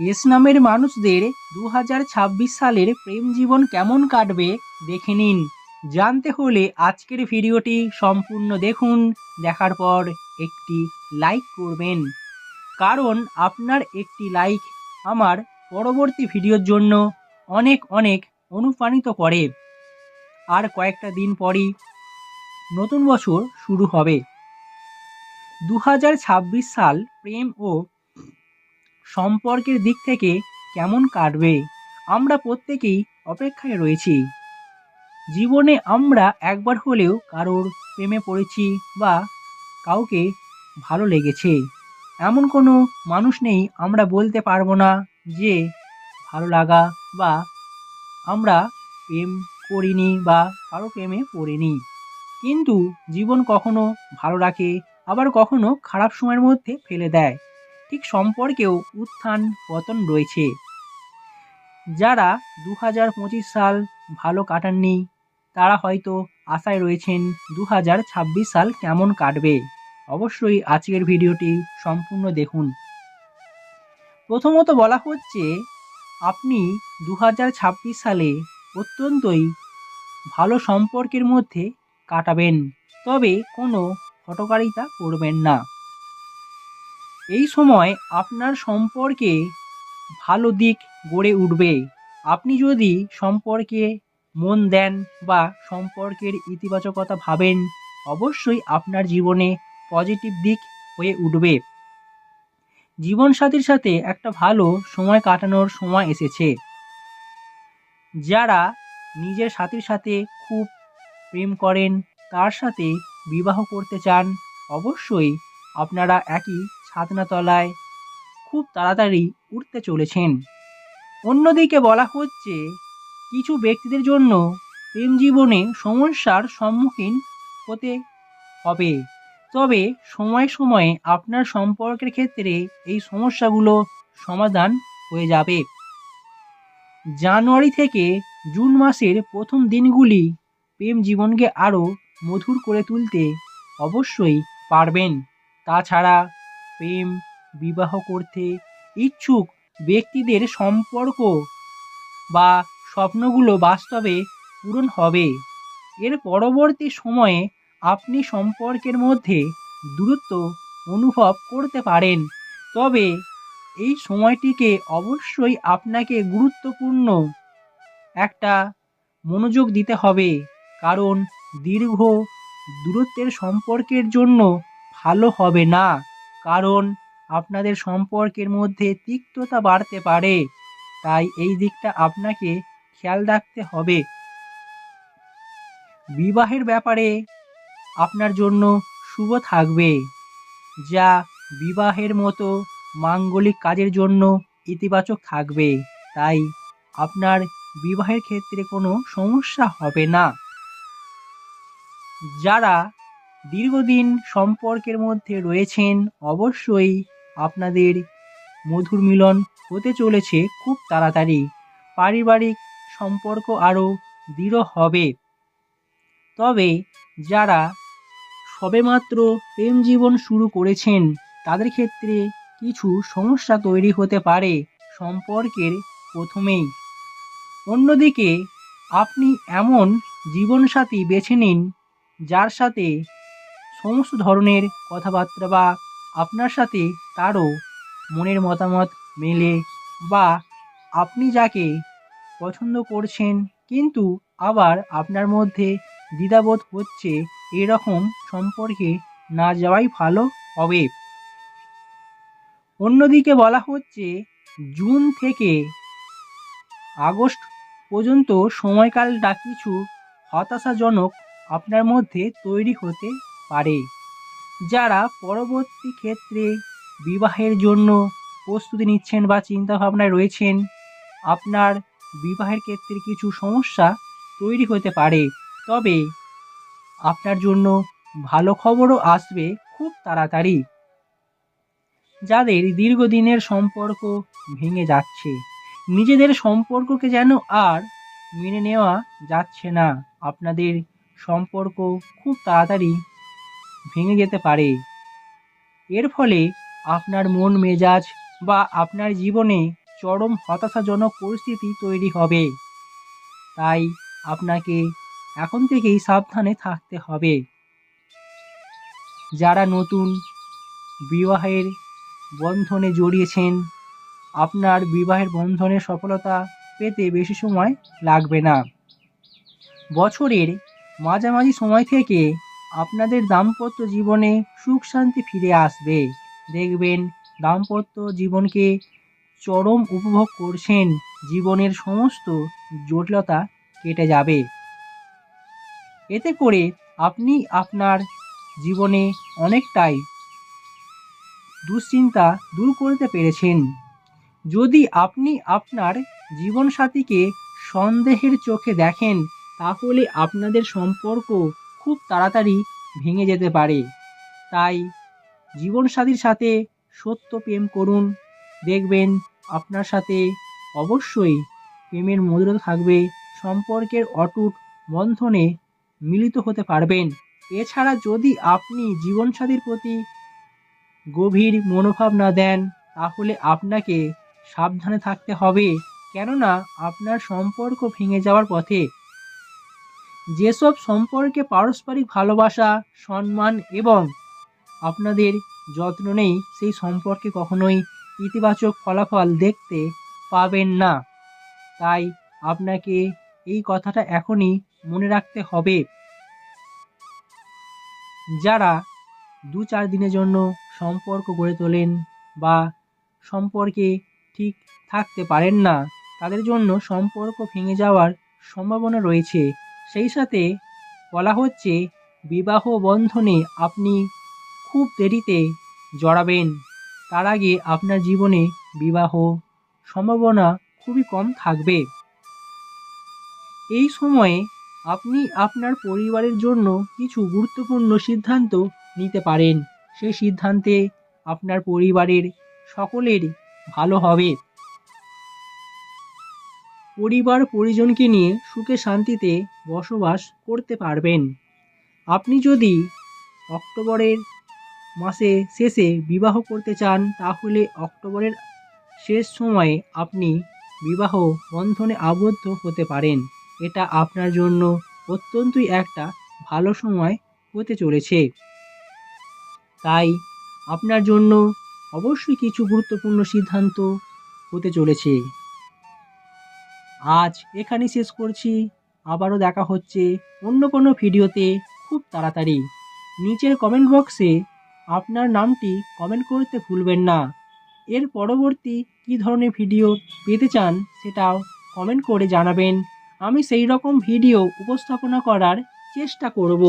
S নামের মানুষদের দু হাজার ছাব্বিশ সালের প্রেম জীবন কেমন কাটবে দেখে নিন। জানতে হলে আজকের ভিডিওটি সম্পূর্ণ দেখুন। দেখার পর একটি লাইক করবেন। কারণ আপনার একটি লাইক আমার পরবর্তী ভিডিওর জন্য অনেক অনেক অনুপ্রাণিত করে। আর কয়েকটা দিন পরই নতুন বছর শুরু হবে। দু হাজার ছাব্বিশ সাল প্রেম ও সম্পর্কের দিক থেকে কেমন কাটবে, আমরা প্রত্যেকেই অপেক্ষায় রয়েছি। জীবনে আমরা একবার হলেও কারোর প্রেমে পড়েছি বা কাউকে ভালো লেগেছে, এমন কোনো মানুষ নেই আমরা বলতে পারব না যে ভালো লাগা বা আমরা প্রেম করিনি বা কারও প্রেমে পড়িনি। কিন্তু জীবন কখনো ভালো রাখে, আবার কখনো খারাপ সময়ের মধ্যে ফেলে দেয়। ঠিক সম্পর্কেও উত্থান পতন রয়েছে। যারা দু হাজার পঁচিশ সাল ভালো কাটাননি, তারা হয়তো আশায় রয়েছেন দু হাজার ছাব্বিশ সাল কেমন কাটবে। অবশ্যই আজকের ভিডিওটি সম্পূর্ণ দেখুন। প্রথমত বলা হচ্ছে, আপনি দু হাজার ছাব্বিশ সালে অত্যন্তই ভালো সম্পর্কের মধ্যে কাটাবেন, তবে কোনো হটকারিতা করবেন না। এই সময় আপনার সম্পর্কে ভালো দিক গড়ে উঠবে। আপনি যদি সম্পর্কে মন দেন বা সম্পর্কের ইতিবাচকতা ভাবেন, অবশ্যই আপনার জীবনে পজিটিভ দিক হয়ে উঠবে। জীবনসাথীর সাথে একটা ভালো সময় কাটানোর সময় এসেছে। যারা নিজের সাথীর সাথে খুব প্রেম করেন, তার সাথে বিবাহ করতে চান, অবশ্যই আপনারা একই ছাদনাতলায় খুব তাড়াতাড়ি উঠতে চলেছেন। অন্যদিকে বলা হচ্ছে, কিছু ব্যক্তিদের জন্য প্রেম জীবনে সমস্যার সম্মুখীন হতে হবে। তবে সময় সময়ে আপনার সম্পর্কের ক্ষেত্রে এই সমস্যাগুলো সমাধান হয়ে যাবে। জানুয়ারি থেকে জুন মাসের প্রথম দিনগুলি প্রেম জীবনকে আরও মধুর করে তুলতে অবশ্যই পারবেন। তাছাড়া প্রেম বিবাহ করতে ইচ্ছুক ব্যক্তিদের সম্পর্ক বা স্বপ্নগুলো বাস্তবে পূরণ হবে। এর পরবর্তী সময়ে আপনি সম্পর্কের মধ্যে দূরত্ব অনুভব করতে পারেন। তবে এই সময়টিকে অবশ্যই আপনাকে গুরুত্বপূর্ণ একটা মনোযোগ দিতে হবে। কারণ দীর্ঘ দূরত্বের সম্পর্কের জন্য ভালো হবে না। কারণ আপনাদের সম্পর্কের মধ্যে তিক্ততা বাড়তে পারে। তাই এই দিকটা আপনাকে খেয়াল রাখতে হবে। বিবাহের ব্যাপারে আপনার জন্য শুভ থাকবে, যা বিবাহের মতো মাঙ্গলিক কাজের জন্য ইতিবাচক থাকবে। তাই আপনার বিবাহের ক্ষেত্রে কোনো সমস্যা হবে না। যারা দীর্ঘদিন সম্পর্কের মধ্যে রয়েছেন, অবশ্যই আপনাদের মধুর মিলন হতে চলেছে খুব তাড়াতাড়ি। পারিবারিক সম্পর্ক আরও দৃঢ় হবে। তবে যারা সবেমাত্র প্রেম জীবন শুরু করেছেন, তাদের ক্ষেত্রে কিছু সমস্যা তৈরি হতে পারে সম্পর্কের প্রথমেই। অন্যদিকে, আপনি এমন জীবনসাথী বেছে নিন যার সাথে সমস্ত ধরনের কথাবার্তা বা আপনার সাথে তারও মনের মতামত মেলে বা আপনি যাকে পছন্দ করছেন কিন্তু আবার আপনার মধ্যে দ্বিধাবোধ হচ্ছে এরকম সম্পর্কে না যাওয়াই ভালো হবে। অন্যদিকে বলা হচ্ছে, জুন থেকে আগস্ট পর্যন্ত সময়কালটা কিছু হতাশাজনক আপনার মধ্যে তৈরি হতে পারে। যারা পরবর্তী ক্ষেত্রে বিবাহের জন্য প্রস্তুতি নিচ্ছেন বা চিন্তাভাবনায় রয়েছেন, আপনার বিবাহের ক্ষেত্রে কিছু সমস্যা তৈরি হতে পারে। তবে আপনার জন্য ভালো খবরও আসবে খুব তাড়াতাড়ি, যাদের দীর্ঘদিনের সম্পর্ক ভেঙে যাচ্ছে। নিজেদের সম্পর্ককে যেন আর মেনে নেওয়া যাচ্ছে না। আপনাদের সম্পর্ক খুব তাড়াতাড়ি ভেঙে যেতে পারে। এর ফলে আপনার মন মেজাজ বা আপনার জীবনে চরম হতাশাজনক পরিস্থিতি তৈরি হবে। তাই আপনাকে এখন থেকেই সাবধানে থাকতে হবে। যারা নতুন বিবাহের বন্ধনে জড়িয়েছেন, আপনার বিবাহের বন্ধনের সফলতা পেতে বেশি সময় লাগবে না। বছরের মাঝামাঝি সময় থেকে আপনাদের দাম্পত্য জীবনে সুখ শান্তি ফিরে আসবে। দেখবেন দাম্পত্য জীবনকে চরম উপভোগ করছেন, জীবনের সমস্ত জটিলতা কেটে যাবে। এতে করে আপনি আপনার জীবনে অনেকটাই দুশ্চিন্তা দূর করতে পেরেছেন। যদি আপনি আপনার জীবনসাথীকে সন্দেহের চোখে দেখেন, তাহলে আপনাদের সম্পর্ক খুব তাড়াতাড়ি ভেঙে যেতে পারে। তাই জীবনসাথীর সাথে সত্য প্রেম করুন। দেখবেন আপনার সাথে অবশ্যই প্রেমের মধুরতা থাকবে, সম্পর্কের অটুট বন্ধনে মিলিত হতে পারবেন। এছাড়া যদি আপনি জীবনসাথীর প্রতি গভীর মনোভাব না দেন, তাহলে আপনাকে সাবধানে থাকতে হবে। কেননা আপনার সম্পর্ক ভেঙে যাওয়ার পথে যেসব সম্পর্কে পারস্পরিক ভালোবাসা, সম্মান এবং আপনাদের যত্ন নেই, সেই সম্পর্কে কখনোই ইতিবাচক ফলাফল দেখতে পাবেন না। তাই আপনাকে এই কথাটা এখনই মনে রাখতে হবে। যারা দু চার দিনের জন্য সম্পর্ক গড়ে তোলেন বা সম্পর্কে ঠিক থাকতে পারেন না, তাদের জন্য সম্পর্ক ভেঙে যাওয়ার সম্ভাবনা রয়েছে। সেই সাথে বলা হচ্ছে, বিবাহ বন্ধনে আপনি খুব দেরিতে জড়াবেন। তার আগে আপনার জীবনে বিবাহ সম্ভাবনা খুবই কম থাকবে। এই সময়ে আপনি আপনার পরিবারের জন্য কিছু গুরুত্বপূর্ণ সিদ্ধান্ত নিতে পারেন। সেই সিদ্ধান্তে আপনার পরিবারের সকলের ভালো হবে। পরিবার পরিজনকে নিয়ে সুখে শান্তিতে বসবাস করতে পারবেন। আপনি যদি অক্টোবরের মাসে শেষে বিবাহ করতে চান, তাহলে অক্টোবরের শেষ সময়ে আপনি বিবাহ বন্ধনে আবদ্ধ হতে পারেন। এটা আপনার জন্য অত্যন্তই একটা ভালো সময় হতে চলেছে। তাই আপনার জন্য অবশ্যই কিছু গুরুত্বপূর্ণ সিদ্ধান্ত হতে চলেছে। আজ এখানে শেষ করছি। আবারও দেখা হচ্ছে অন্য কোনো ভিডিওতে। খুব তাড়াতাড়ি। নিচের কমেন্ট বক্সে আপনার নামটি কমেন্ট করতে ভুলবেন না। এর পরবর্তী কী ধরনের ভিডিও পেতে চান সেটাও কমেন্ট করে জানাবেন। আমি সেই রকম ভিডিও উপস্থাপনা করার চেষ্টা করব।